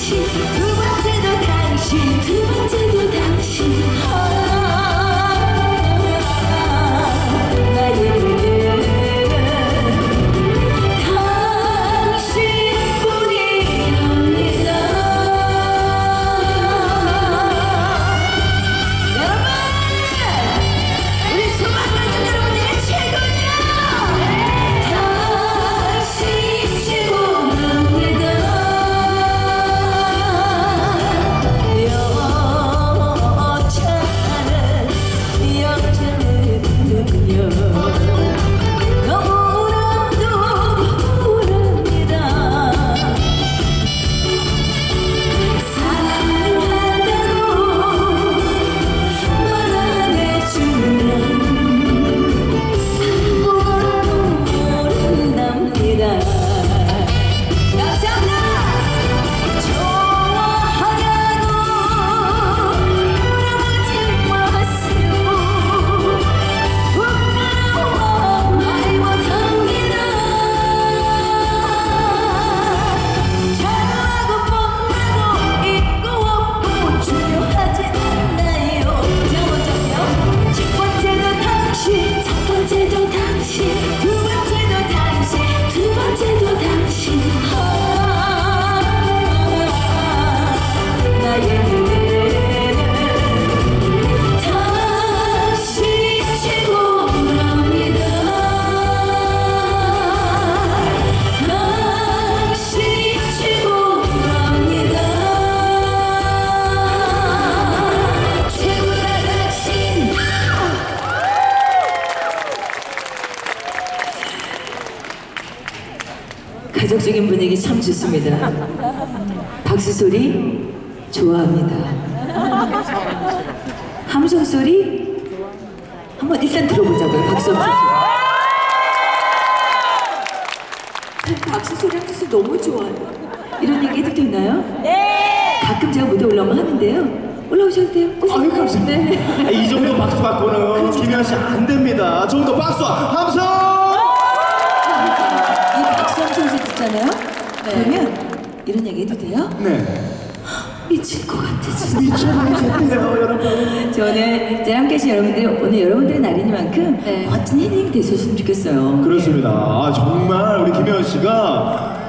情 가족적인 분위기 참 좋습니다. 박수 소리 좋아합니다. 함성 소리 한번 일단 들어보자고요. 박수 소리. 박수 소리 소리 너무 좋아요. 이런 얘기 해도 되나요? 네. 가끔 제가 무대 올라오면 하는데요. 올라오셔도 돼요. 아유, 감사합니다. 네. 이 정도 박수 갖고는 김현 씨 안 됩니다. 좀 더 박수 함성! 이 박수 함성 소리 듣잖아요. 그러면 이런 얘기 해도 돼요? 네. 미칠 것 같아 진짜. 미쳐버리셨네요, 여러분. 저는 이제 함께 하신 여러분들 오늘 여러분들의 날이니만큼 멋진 힐링이 되셨으면 좋겠어요. 그렇습니다. 아, 정말 우리 김현 씨가